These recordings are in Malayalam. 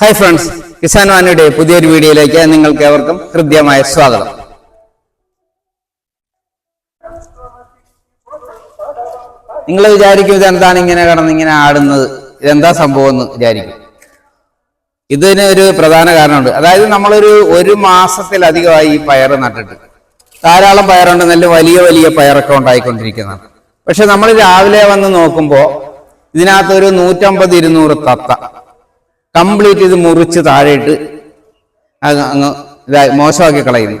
ഹായ് ഫ്രണ്ട്സ് കിസാൻ വാനിയുടെ പുതിയൊരു വീഡിയോയിലേക്ക് നിങ്ങൾക്ക് ഏവർക്കും ഹൃദ്യമായ സ്വാഗതം. നിങ്ങൾ വിചാരിക്കും ഇതെന്താണ് ഇങ്ങനെ കടന്ന് ഇങ്ങനെ ആടുന്നത്? ഇതെന്താ സംഭവം എന്ന് വിചാരിക്കും. ഇതിന് ഒരു പ്രധാന കാരണമുണ്ട്. അതായത് നമ്മളൊരു ഒരു മാസത്തിലധികമായി ഈ പയർ നട്ടിട്ട് ധാരാളം പയറുണ്ട് നല്ല വലിയ വലിയ പയറൊക്കെ ഉണ്ടായിക്കൊണ്ടിരിക്കുന്നതാണ്. പക്ഷെ നമ്മൾ രാവിലെ വന്ന് നോക്കുമ്പോൾ ഇതിനകത്ത് ഒരു നൂറ്റമ്പത് ഇരുന്നൂറ് തത്ത കംപ്ലീറ്റ് ഇത് മുറിച്ച് താഴെയിട്ട് അങ്ങ് ഇതായി മോശമാക്കി കളയുന്നു.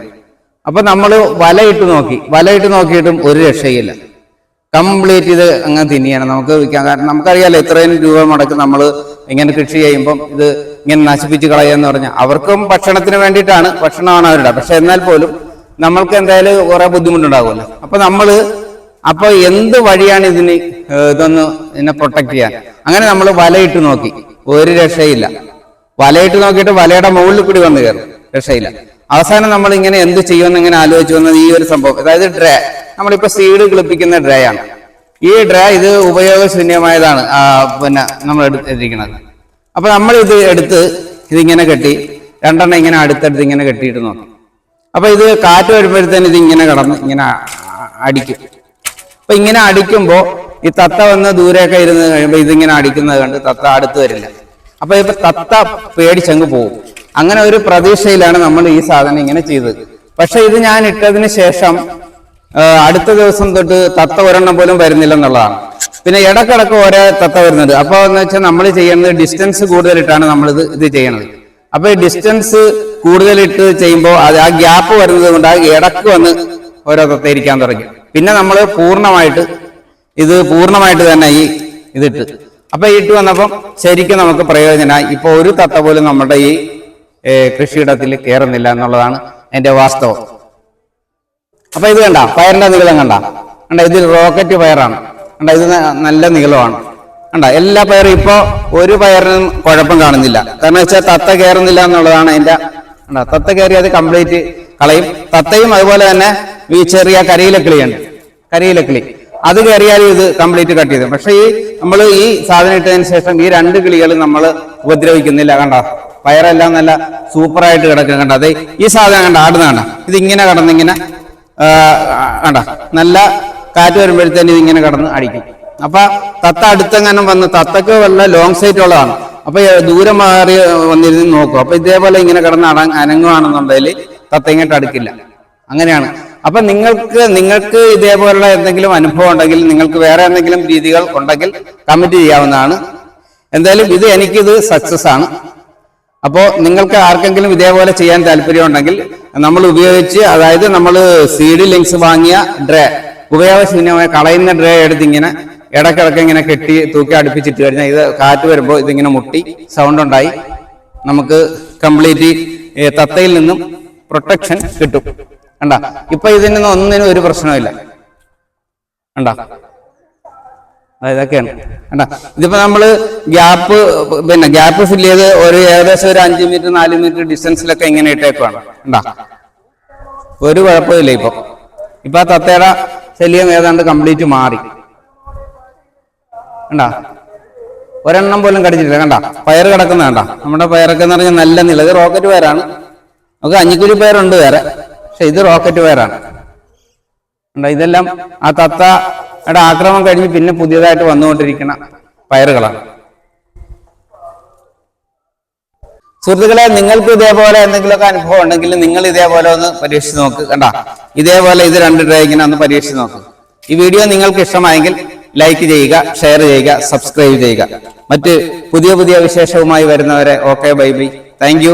അപ്പൊ നമ്മൾ വലയിട്ട് നോക്കി വലയിട്ട് നോക്കിയിട്ടും ഒരു രക്ഷയില്ല. കംപ്ലീറ്റ് ഇത് അങ്ങ് തിന്നിയാണ് നമുക്ക് വിൽക്കാൻ കാരണം നമുക്കറിയാലോ ഇത്രയും രൂപ മുടക്ക് നമ്മൾ ഇങ്ങനെ കൃഷി ചെയ്യുമ്പം ഇത് ഇങ്ങനെ നശിപ്പിച്ച് കളയുക പറഞ്ഞാൽ അവർക്കും ഭക്ഷണത്തിന് വേണ്ടിയിട്ടാണ് ഭക്ഷണമാണ് അവരുടെ. പക്ഷെ എന്നാൽ പോലും നമ്മൾക്ക് എന്തായാലും കുറെ ബുദ്ധിമുട്ടുണ്ടാകുമല്ലോ. അപ്പൊ നമ്മൾ അപ്പൊ എന്ത് വഴിയാണ് ഇതിന് ഇതൊന്ന് ഇതിനെ പ്രൊട്ടക്ട് ചെയ്യാൻ? അങ്ങനെ നമ്മൾ വലയിട്ട് നോക്കി. ഒരു രക്ഷയില്ല. വലയിട്ട് നോക്കിയിട്ട് വലയുടെ മുകളിൽ കൂടി വന്നു കയറും. രക്ഷയില്ല. അവസാനം നമ്മൾ ഇങ്ങനെ എന്ത് ചെയ്യുമെന്ന് ഇങ്ങനെ ആലോചിച്ചു വന്നത് ഈ ഒരു സംഭവം. അതായത് ഡ്രേ. നമ്മളിപ്പോ സീഡ് കിളിപ്പിക്കുന്ന ഡ്രേ ആണ്. ഈ ഡ്രേ ഇത് ഉപയോഗശൂന്യമായതാണ് പിന്നെ നമ്മൾ എടുത്തിരിക്കുന്നത്. അപ്പൊ നമ്മൾ ഇത് എടുത്ത് ഇതിങ്ങനെ കെട്ടി രണ്ടെണ്ണം ഇങ്ങനെ അടുത്തടുത്ത് ഇങ്ങനെ കെട്ടിയിട്ട് നോക്കി. അപ്പൊ ഇത് കാറ്റ് വരുമ്പോഴത്തേന് ഇത് ഇങ്ങനെ കടന്ന് ഇങ്ങനെ അടിക്കും. അപ്പൊ ഇങ്ങനെ അടിക്കുമ്പോ ഈ തത്ത വന്ന് ദൂരെയൊക്കെ ഇരുന്ന് കഴിയുമ്പോ ഇതിങ്ങനെ അടിക്കുന്നത് കണ്ട് തത്ത അടുത്ത് വരില്ല. അപ്പൊ ഇപ്പൊ തത്ത പേടിച്ചങ്ങ് പോകും. അങ്ങനെ ഒരു പ്രതീക്ഷയിലാണ് നമ്മൾ ഈ സാധനം ഇങ്ങനെ ചെയ്തത്. പക്ഷെ ഇത് ഞാൻ ഇട്ടതിന് ശേഷം അടുത്ത ദിവസം തൊട്ട് തത്ത ഒരെണ്ണം പോലും വരുന്നില്ല എന്നുള്ളതാണ് പിന്നെ ഇടക്കിടക്ക് ഓരോ തത്ത വരുന്നുണ്ട്. അപ്പൊ എന്ന് വെച്ചാൽ നമ്മൾ ചെയ്യുന്നത് ഡിസ്റ്റൻസ് കൂടുതലിട്ടാണ് നമ്മൾ ഇത് ഇത് ചെയ്യണത്. അപ്പൊ ഈ ഡിസ്റ്റൻസ് കൂടുതലിട്ട് ചെയ്യുമ്പോൾ അത് ആ ഗ്യാപ്പ് വരുന്നത് കൊണ്ട് ആ ഇടയ്ക്ക് വന്ന് ഓരോ തത്ത ഇരിക്കാൻ തുടങ്ങി. പിന്നെ നമ്മൾ പൂർണമായിട്ട് ഇത് പൂർണമായിട്ട് തന്നെ ഈ ഇതിട്ട്. അപ്പൊ ഇട്ട് വന്നപ്പം ശരിക്കും നമുക്ക് പ്രയോജനമായി ഇപ്പൊ ഒരു തത്ത പോലും നമ്മുടെ ഈ കൃഷിയിടത്തിൽ കയറുന്നില്ല എന്നുള്ളതാണ് എന്റെ വാസ്തവം. അപ്പൊ ഇത് കണ്ട പയറിന്റെ നീളം കണ്ട. കണ്ട ഇത് റോക്കറ്റ് പയറാണ്. കണ്ട ഇത് നല്ല നീളമാണ്. കണ്ട എല്ലാ പയറും ഇപ്പോ ഒരു പയറിനും കുഴപ്പം കാണുന്നില്ല. കാരണം വെച്ചാൽ തത്ത കയറുന്നില്ല എന്നുള്ളതാണ് എന്റെ കണ്ട തത്ത കയറി അത് കംപ്ലീറ്റ് കളയും. തത്തയും അതുപോലെ തന്നെ ഈ ചെറിയ കരിയിലക്കിളിയുണ്ട്. കരിയിലക്കിളി. അത് കയറിയാലും ഇത് കംപ്ലീറ്റ് കട്ട് ചെയ്തു. പക്ഷെ ഈ നമ്മൾ ഈ സാധനം ഇട്ടതിന് ശേഷം ഈ രണ്ട് കിളികൾ നമ്മൾ ഉപദ്രവിക്കുന്നില്ല കണ്ട? പയറെല്ലാം നല്ല സൂപ്പറായിട്ട് കിടക്കുക കണ്ട? അതെ ഈ സാധനം കണ്ട? ആടുന്ന കണ്ട ഇത് ഇങ്ങനെ കടന്നിങ്ങനെ കണ്ട? നല്ല കാറ്റ് വരുമ്പോഴത്തേന് ഇതിങ്ങനെ കടന്ന് അടിക്കും. അപ്പൊ തത്ത അടുത്തെങ്ങാനും വന്ന് തത്തക്ക് വല്ല ലോങ് സൈറ്റ് ഉള്ളതാണ്. അപ്പൊ ദൂരം മാറി വന്നിരുന്ന് നോക്കും. അപ്പൊ ഇതേപോലെ ഇങ്ങനെ കിടന്ന് അട അനങ്ങുവാണെന്നുണ്ടെങ്കിൽ തത്ത ഇങ്ങോട്ട് അടുക്കില്ല. അങ്ങനെയാണ്. അപ്പൊ നിങ്ങൾക്ക് നിങ്ങൾക്ക് ഇതേപോലുള്ള എന്തെങ്കിലും അനുഭവം ഉണ്ടെങ്കിൽ നിങ്ങൾക്ക് വേറെ എന്തെങ്കിലും രീതികൾ ഉണ്ടെങ്കിൽ കമന്റ് ചെയ്യാവുന്നതാണ്. എന്തായാലും ഇത് എനിക്കിത് സക്സസ് ആണ്. അപ്പോൾ നിങ്ങൾക്ക് ആർക്കെങ്കിലും ഇതേപോലെ ചെയ്യാൻ താല്പര്യം ഉണ്ടെങ്കിൽ നമ്മൾ ഉപയോഗിച്ച് അതായത് നമ്മൾ സീഡ് ലിങ്ക്സ് വാങ്ങിയ ഡ്രേ ഉപയോഗശൂന്യമായ കളയുന്ന ഡ്രേ എടുത്ത് ഇങ്ങനെ ഇടക്കിടക്ക് ഇങ്ങനെ കെട്ടി തൂക്കി അടുപ്പിച്ചിട്ട് കഴിഞ്ഞാൽ ഇത് കാറ്റ് വരുമ്പോൾ ഇതിങ്ങനെ മുട്ടി സൗണ്ട് ഉണ്ടായി. നമുക്ക് കംപ്ലീറ്റ് തത്തയിൽ നിന്നും പ്രൊട്ടക്ഷൻ കിട്ടും. കണ്ട? ഇപ്പൊ ഇതിന് ഒന്നിനും ഒരു പ്രശ്നമില്ല കണ്ട? ഇതൊക്കെയാണ്. കണ്ട? ഇതിപ്പോ നമ്മൾ ഗ്യാപ്പ് പിന്നെ ഗ്യാപ്പ് ഫില്ല് ചെയ്ത് ഒരു ഏകദേശം ഒരു അഞ്ച് മീറ്റർ നാല് മീറ്റർ ഡിസ്റ്റൻസിലൊക്കെ ഇങ്ങനെ ഇട്ടേക്കുവാണ്. കണ്ടാ? ഒരു കുഴപ്പമില്ല ഇപ്പൊ. ഇപ്പൊ ആ തത്തയുടെ ശല്യം ഏതാണ്ട് കംപ്ലീറ്റ് മാറി. കണ്ടാ? ഒരെണ്ണം പോലും കടിച്ചിട്ടില്ല. കണ്ട? പയർ കിടക്കുന്ന കണ്ട? നമ്മുടെ പയറൊക്കെ എന്ന് പറഞ്ഞാൽ നല്ല നില ഇത് റോക്കറ്റ് പയറാണ്. നമുക്ക് അഞ്ഞിക്കുരി പയറുണ്ട് വേറെ. പക്ഷെ ഇത് റോക്കറ്റ് വയറാണ് ഇതെല്ലാം ആ തത്തയുടെ ആക്രമണം കഴിഞ്ഞ് പിന്നെ പുതിയതായിട്ട് വന്നുകൊണ്ടിരിക്കുന്ന വയറുകളാണ് സുഹൃത്തുക്കളെ നിങ്ങൾക്ക് ഇതേപോലെ എന്തെങ്കിലുമൊക്കെ അനുഭവം ഉണ്ടെങ്കിൽ നിങ്ങൾ ഇതേപോലെ ഒന്ന് പരീക്ഷിച്ച് നോക്ക്. കണ്ട ഇതേപോലെ ഇത് രണ്ട് ഇങ്ങനെ ഒന്ന് പരീക്ഷിച്ച് നോക്ക്. ഈ വീഡിയോ നിങ്ങൾക്ക് ഇഷ്ടമായെങ്കിൽ ലൈക്ക് ചെയ്യുക ഷെയർ ചെയ്യുക സബ്സ്ക്രൈബ് ചെയ്യുക. മറ്റ് പുതിയ പുതിയ വിശേഷവുമായി വരുന്നവരെ ഓക്കെ ബൈ ബൈ താങ്ക്